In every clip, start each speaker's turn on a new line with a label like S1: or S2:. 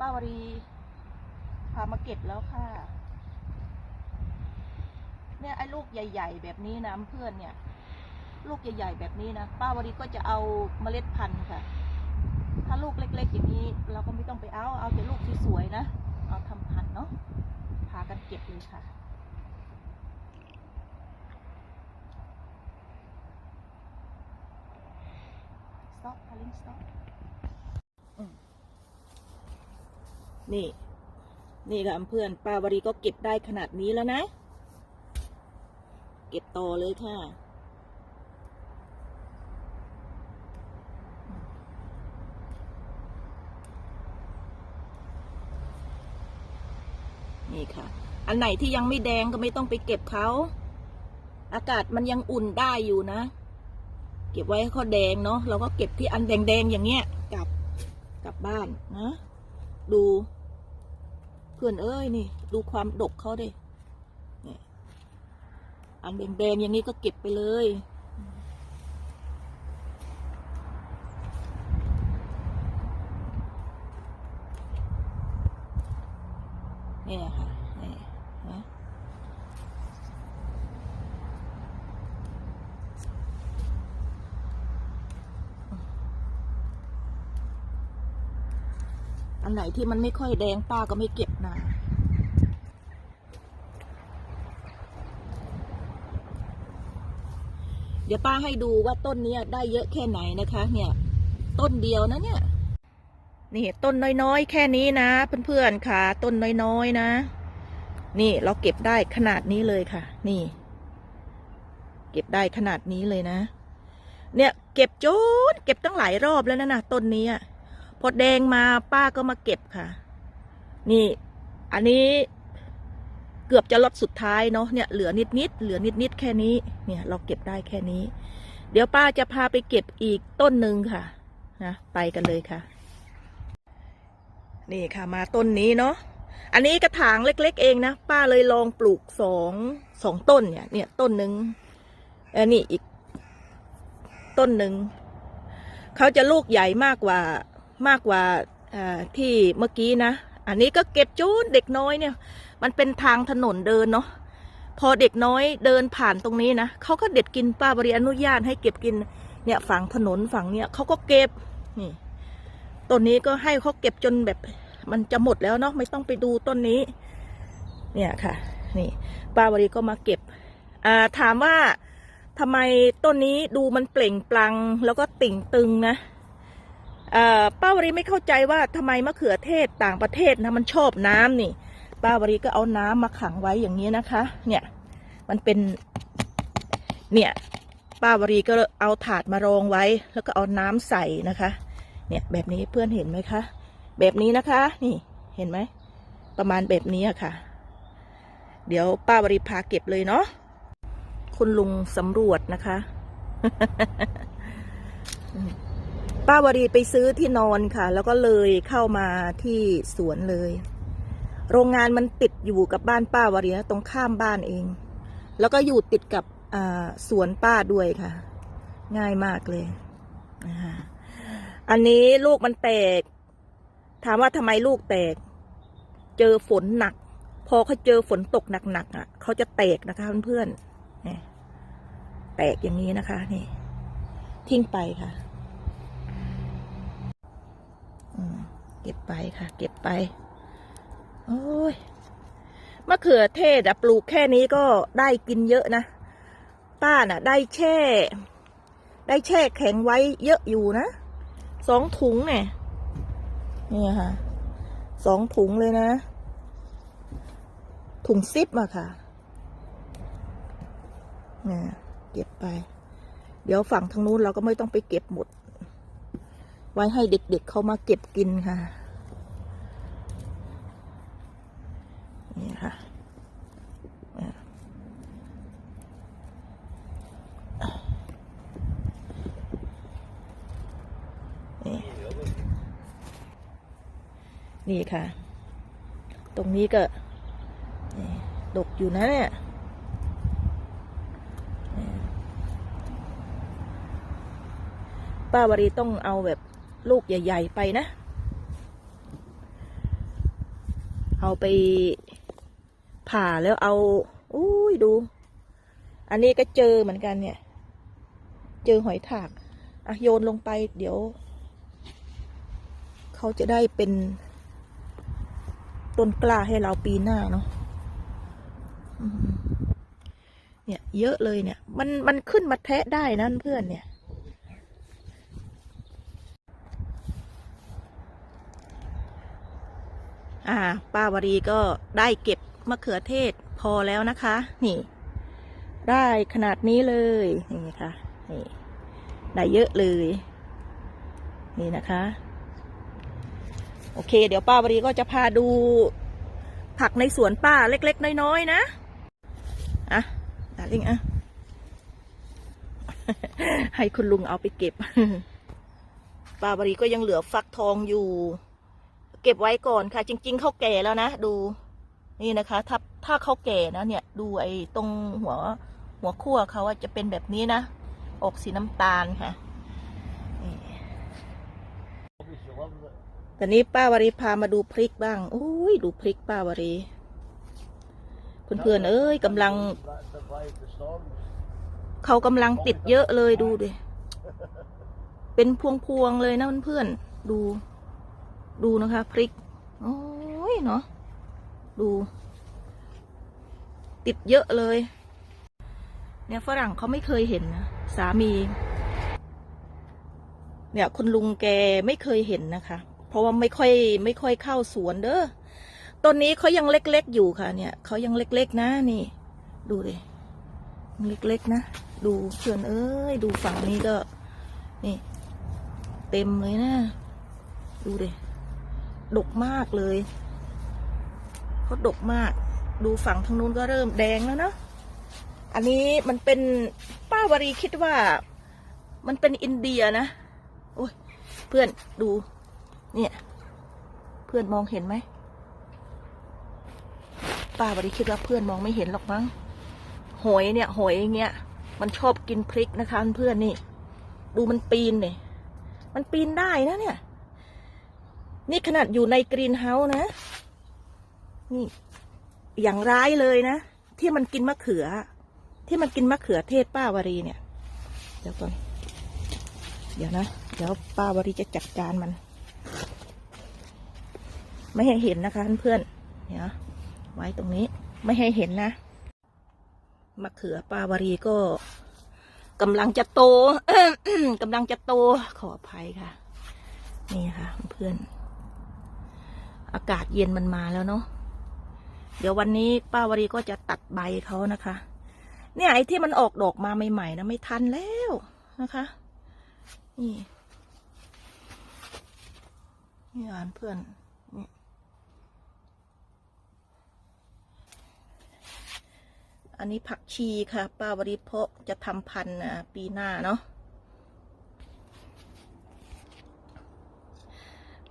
S1: ป้าวรีพามาเก็บแล้วค่ะ เนี่ยไอ้ลูกใหญ่ ๆ แบบนี้นะเพื่อนเนี่ย ลูกใหญ่ ๆ แบบนี้นะป้าวรีก็จะเอาเมล็ดพันธุ์ค่ะ ถ้าลูกเล็ก ๆ อย่างนี้ เราก็ไม่ต้องไปเอาเอาแต่ลูกที่สวยนะเอาทำพันธุ์เนาะพากันเก็บเลยค่ะ stop พาลิงซอืม นี่ นี่ค่ะเพื่อนป้าวรีก็เก็บได้ขนาดนี้แล้วนะ เก็บต่อเลยค่ะ นี่ค่ะ อันไหนที่ยังไม่แดงก็ไม่ต้องไปเก็บเขา อากาศมันยังอุ่นได้อยู่นะ เก็บไว้ให้เขาแดงเนาะเราก็เก็บที่อันแดงๆอย่างเงี้ยกลับกลับบ้านนะดู เพื่อนเอ้ยนี่ ดูความดกเขาดินี่ยอันแดงๆอย่างนี้ก็เก็บไปเลยเนี่ยค่ะนี่นะ อันไหนที่มันไม่ค่อยแดงป้าก็ไม่เก็บนะเดี๋ยวป้าให้ดูว่าต้นนี้ได้เยอะแค่ไหนนะคะ เนี่ย ต้นเดียวนะเนี่ย นี่ต้นน้อยๆ แค่นี้นะ เพื่อนๆค่ะ ต้นน้อยๆนะ นี่เราเก็บได้ขนาดนี้เลยค่ะ นี่ เก็บได้ขนาดนี้เลยนะ เนี่ย เก็บจนเก็บตั้งหลายรอบแล้วนะนะต้นนี้อะ พอแดงมาป้าก็มาเก็บค่ะ นี่ อันนี้เกือบจะลดสุดท้ายเนาะเนี่ยเหลือนิดนิดๆเหลือนิดนิดๆแค่นี้ เนี่ย เราเก็บได้แค่นี้ เดี๋ยวป้าจะพาไปเก็บอีกต้นหนึ่งค่ะนะไปกันเลยค่ะ นี่ค่ะมาต้นนี้เนาะอันนี้กระถางเล็ก ๆ เองนะป้าเลยลองปลูกสองสองต้นเนี่ย เนี่ยต้นหนึ่งออนี่อีกต้นหนึ่งเขาจะลูกใหญ่มากกว่า มากกว่าที่เมื่อกี้นะ อันนี้ก็เก็บจูนเด็กน้อยเนี่ย มันเป็นทางถนนเดินเนาะพอเด็กน้อยเดินผ่านตรงนี้นะเขาก็เด็ดกินป้าบริอนุญาตให้เก็บกินเนี่ยฝั่งถนนฝั่งเนี่ยเขาก็เก็บนี่ต้นนี้ก็ให้เขาเก็บจนแบบมันจะหมดแล้วเนาะไม่ต้องไปดูต้นนี้ เนี่ยค่ะ นี่ ป้าวรีก็มาเก็บ อ่าถามว่าทำไมต้นนี้ดูมันเปล่งปลังแล้วก็ติ่งตึงนะ ป้าวรีไม่เข้าใจว่าทำไมมะเขือเทศต่างประเทศนะมันชอบน้ำนี่ ป้าวรีก็เอาน้ำมาขังไว้อย่างนี้นะคะ เนี่ย มันเป็น เนี่ย ป้าวรีก็เอาถาดมารองไว้ แล้วก็เอาน้ำใส่นะคะ เนี่ยแบบนี้เพื่อนเห็นไหมคะ แบบนี้นะคะ นี่เห็นไหม ประมาณแบบนี้อะค่ะ เดี๋ยวป้าวริพาเก็บเลยเนาะ คุณลุงสำรวจนะคะ ป้าวรีไปซื้อที่นอนค่ะ แล้วก็เลยเข้ามาที่สวนเลย โรงงานมันติดอยู่กับบ้านป้าวรีนะตรงข้ามบ้านเอง แล้วก็อยู่ติดกับสวนป้าด้วยค่ะ ง่ายมากเลย อันนี้ลูกมันแตก ถามว่าทำไมลูกแตก เจอฝนหนัก พอเขาเจอฝนตกหนักๆอะ เขาจะแตกนะคะเพื่อนๆแตกอย่างนี้นะคะ นี่ ทิ้งไปค่ะ อืม เก็บไปค่ะ เก็บไป โอ้ยมะเขือเทศอะปลูกแค่นี้ก็ได้กินเยอะนะ ป้าน่ะ ได้แช่ ได้แช่แข็งไว้เยอะอยู่นะสองถุงเนี่ยนี่ค่ะสองถุงเลยนะ ถุงซิปอะค่ะเนี่ยเก็บไป เดี๋ยวฝั่งทางนู้นเราก็ไม่ต้องไปเก็บหมด ไว้ให้เด็กๆเเขามาเก็บกินค่ะ นี่ค่ะนี่ค่ะ ตรงนี้ก็นี่ดกอยู่นะเนี่ยป้าวรีต้องเอาแบบ ลูกใหญ่ ๆ ไปนะ เอาไปผ่าแล้วเอาอุ้ยดู อันนี้ก็เจอเหมือนกันเนี่ย เจอหอยถากอะโยนลงไปเดี๋ยว เขาจะได้เป็นต้นกล้าให้เราปีหน้าเนาะเนี่ย เยอะเลยเนี่ย มันมันขึ้นมาแทะได้นะเพื่อนเนี่ย อ่า ป้าวรีก็ได้เก็บมะเขือเทศพอแล้วนะคะ นี่ ได้ขนาดนี้เลยนี่ค่ะนี่ได้เยอะเลย นี่นะคะ โอเค เดี๋ยวป้าวรีก็จะพาดูผักในสวนป้าเล็ก ๆ น้อยๆนะอะดาริงอะให้คุณลุงเอาไปเก็บป้าวรีก็ยังเหลือฟักทองอยู่ เก็บไว้ก่อนค่ะ จริง ๆเขาแก่แล้วนะดู นี่นะคะ ถ้าถ้าเขาแก่นะเนี่ย ดูไอ้ตรงหัว หัวขั้วเขาจะเป็นแบบนี้นะออกสีน้ำตาลค่ะแต่นี้ป้าวรีพามาดูพริกบ้างโอ้ยดูพริกป้าวรีเพื่อนๆเอ้ยกำลัง เขากำลังติดเยอะเลยดูดิเป็นพวงๆเลยนะเพื่อนๆดู ดูนะคะพริก โอ้ยเนาะดู ติดเยอะเลย เนี่ยฝรั่งเขาไม่เคยเห็นนะสามี เนี่ยคุณลุงแกไม่เคยเห็นนะคะ เพราะว่าไม่ค่อย ไม่ค่อยเข้าสวนเด้อต้นนี้เขายังเล็กๆอยู่ค่ะ เนี่ยเขายังเล็กๆนะนี่ ดูดิยังเล็กๆนะ ดูเพื่อนเอ้ย ดูฝั่งนี้ก็ นี่ เต็มเลยนะ ดูดิ ดกมากเลยเขาดกมาก ดูฝั่งทางนู้นก็เริ่มแดงแล้วนะอันนี้มันเป็นป้าวรีคิดว่า มันเป็นอินเดียนะโอ้ยเพื่อนดูเนี่ย เพื่อนมองเห็นไหมป้าวรีคิดว่าเพื่อนมองไม่เห็นหรอกมั้งหอยเนี่ยหอยเงี้ย มันชอบกินพริกนะคะเพื่อนนี่ ดูมันปีนเนี่ยมันปีนได้นะเนี่ย นี่ขนาดอยู่ในกรีนเฮาส์นะ นี่ อย่างร้ายเลยนะ ที่มันกินมะเขือ ที่มันกินมะเขือเทศป้าวรีเนี่ย เดี๋ยวก่อน เดี๋ยวนะ เดี๋ยวป้าวรีจะจัดการมัน ไม่ให้เห็นนะคะเพื่อนๆเดี๋ยวไว้ตรงนี้ ไม่ให้เห็นนะ มะเขือป้าวรีก็กำลังจะโตกำลังจะโต ขออภัยค่ะ นี่ค่ะ เพื่อน อากาศเย็นมันมาแล้วเนาะเดี๋ยววันนี้ป้าวรีก็จะตัดใบเขานะคะ เนี่ยไอ้ที่มันออกดอกมาใหม่ๆนะไม่ทันแล้วนะคะ นี่นี่อ่านเพื่อนนี่อันนี้ผักชีค่ะ ป้าวรีเพาะจะทำพันธุ์ปีหน้าเนาะ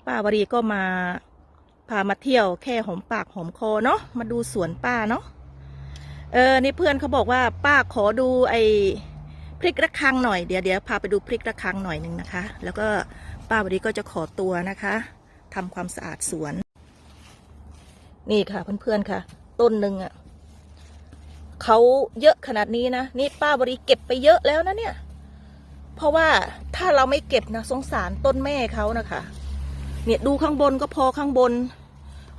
S1: ป้าวรีก็มา พามาเที่ยวแค่หอมปากหอมคอเนาะมาดูสวนป้าเนาะเออนี่เพื่อนเขาบอกว่าป้าขอดูไอ้พริกระคังหน่อยเดี๋ยวเดี๋ยวพาไปดูพริกระคังหน่อยหนึ่งนะคะ แล้วก็ป้าวรีก็จะขอตัวนะคะทำความสะอาดสวน นี่ค่ะเพื่อนๆค่ะ ต้นหนึ่งอะเขาเยอะขนาดนี้นะนี่ป้าวรีเก็บไปเยอะแล้วนะเนี่ย เพราะว่าถ้าเราไม่เก็บนะสงสารต้นแม่เขานะคะ เนี่ยดูข้างบนก็พอข้างบน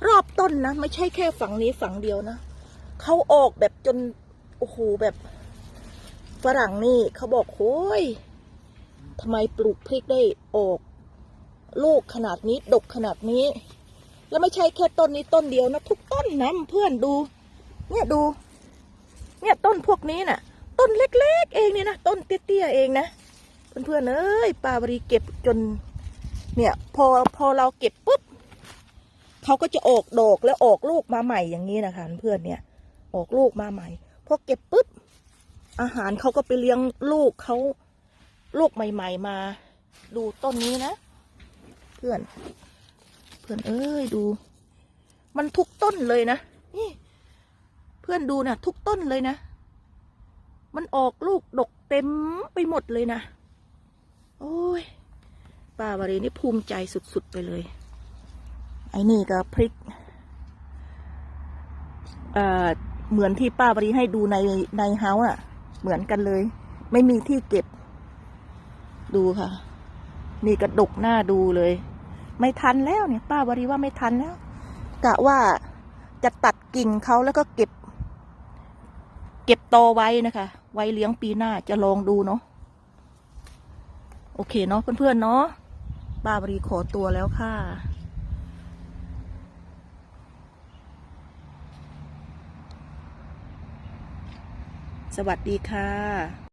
S1: รอบต้นนะ ไม่ใช่แค่ฝั่งนี้ฝั่งเดียวนะเขาออกแบบจน โอ้โหแบบฝรั่งนี่เขาบอกโอ้ยทำไมปลูกพริกได้ออก ลูกขนาดนี้ดกขนาดนี้ แล้วไม่ใช่แค่ต้นนี้ต้นเดียวนะ ทุกต้นนะเพื่อนดู เนี่ยดู เนี่ยต้นพวกนี้น่ะ ต้นเล็ก ๆ เองเนี่ยนะต้นเตี้ยๆเองนะเพื่อนๆเอ้ยปาบรีเก็บจน เนี่ย พอพอเราเก็บปุ๊บเขาก็จะออกดอกแล้วออกลูกมาใหม่อย่างนี้นะคะเพื่อนเนี่ยออกลูกมาใหม่พอเก็บปุ๊บอาหารเขาก็ไปเลี้ยงลูกเขาลูกใหม่ ๆ มา ดูต้นนี้นะ เพื่อน เพื่อนเอ้ยดู มันทุกต้นเลยนะนี่เพื่อนดูนะทุกต้นเลยนะ มันออกลูกดกเต็มไปหมดเลยนะ โอ้ย ป้าวารีนี่ภูมิใจสุดๆไปเลย ไอ้นี่ก็พริกเอ่อเหมือนที่ป้าวรีให้ดูในในเฮาส์อะ เหมือนกันเลย ไม่มีที่เก็บ ดูค่ะ นี่กระดกหน้าดูเลย ไม่ทันแล้วเนี่ย ป้าวรีว่าไม่ทันแล้วกะว่าจะตัดกิ่งเขาแล้วก็เก็บ เก็บโตอไว้นะคะ ไว้เลี้ยงปีหน้าจะลองดูเนาะโอเคเนาะเพื่อนๆเนาะ ป้าบรีขอตัวแล้วค่ะสวัสดีค่ะ